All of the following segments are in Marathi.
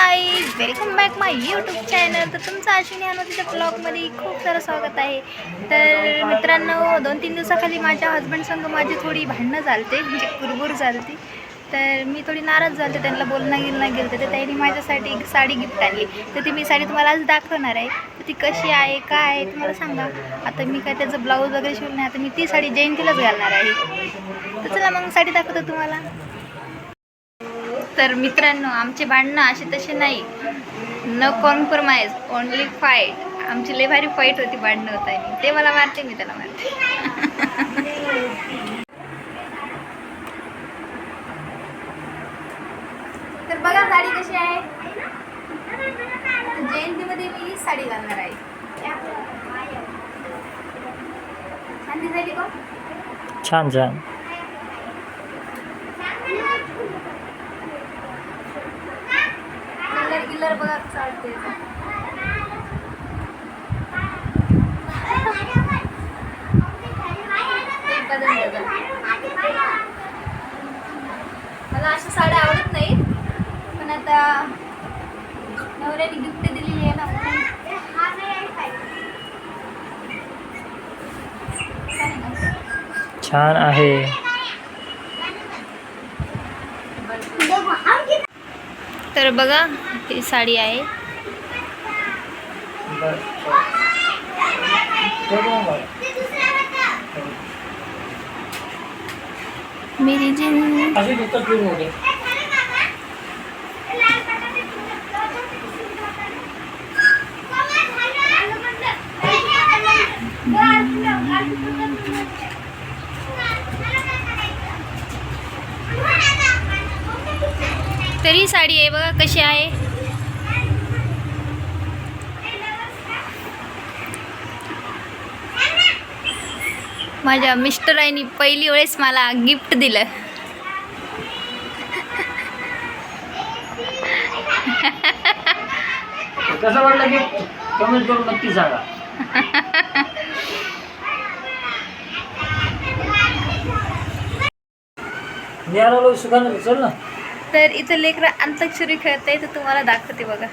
Guys welcome back my YouTube channel तर तुमचं अश्विनी तिच्या ब्लॉगमध्ये खूप सारं स्वागत आहे. तर मित्रांनो दोन तीन दिवसाखाली माझ्या हजबंडसंग माझी थोडी भांडणं चालते म्हणजे कुरबुर चालते तर मी थोडी नाराज झाले त्यांना बोलणं गेलं गेलं तर त्यांनी माझ्यासाठी एक साडी गिफ्ट आणली. तर ती मी साडी तुम्हाला आज दाखवणार आहे. तर ती कशी आहे काय आहे तुम्हाला सांगा. आता मी काय त्याचं ब्लाऊज वगैरे शिवलं नाही आता मी ती साडी जयंतीलाच घालणार आहे. तर चला मग साडी दाखवतो तुम्हाला. तर मित्रांनो आमचे भांडणं असे तसे नाही. न कॉम्प्रोमाइज ओनली फाईट आमची लय भारी फाईट होती भांडणं होता ते मला मारते मी त्याला मारते. तर बघा साडी कशी आहे. जयंतीमध्ये मी साडी घालणार आहे. छान छान. बघा चालते. मला अशा साड्या आवडत नाही पण आता नवऱ्याने गिफ्ट दिलेली आहे ना? छान आहे तर बघा ही साडी आहे. मेरी होते तरी साडी आहे बघा कशी आहे. माझ्या मिस्टरांनी पहिली वेळेस मला गिफ्ट दिलं. कसं वाटलं कमेंट करून नक्की सांगा. सुखानं चल ना. तर इथं लेकरं अंताक्षरी खेळत आहे तर तुम्हाला दाखवते बघा.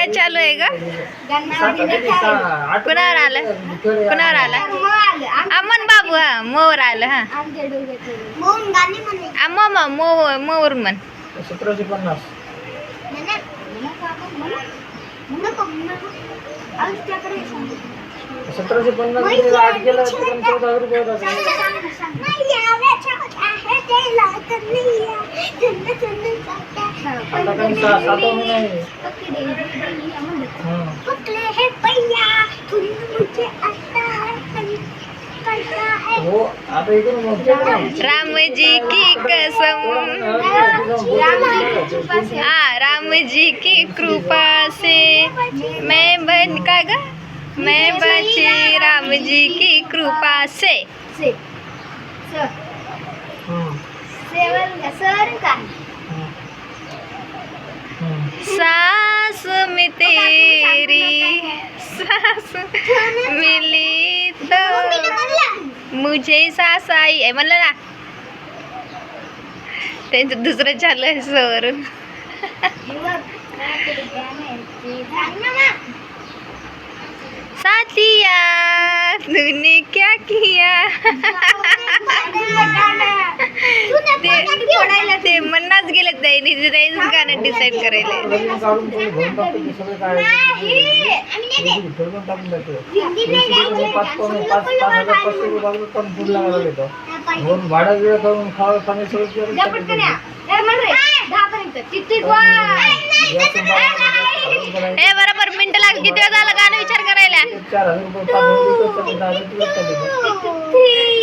काय चालू आहे का कुणावर आलं? कुणावर आला? अमन बाबू हा मोवर आलं हा. आ, मो मो मो मोवर म्हण. सतराशे पन्नास. सतराशे पन्नासमध्ये आठ केलं तर पण चौदा हजार रुपये होतात. आता काही सहा सात महिने आहे हं. हो आता इकडून मग check करा. राम जी की कसम हाँ राम जी की कृपा से मैं बन काय ग मैं बची राम जी की कृपा से हं. हं. सास में तेरी सास मिली तो. मुझे सास आई आहे. म्हणलं ना. त्यांचं दुसरं चालू आहे तूने क्या किया? ते ते म्हणणाच गेले त्यांनी ते त्यांचं गाणं डिसाईड करायला. लागले भाडं वेळ करून खावं पाणी सगळं बरोबर मिनिट लाग किती वेळ झालं गाणं? चार हजार रुपये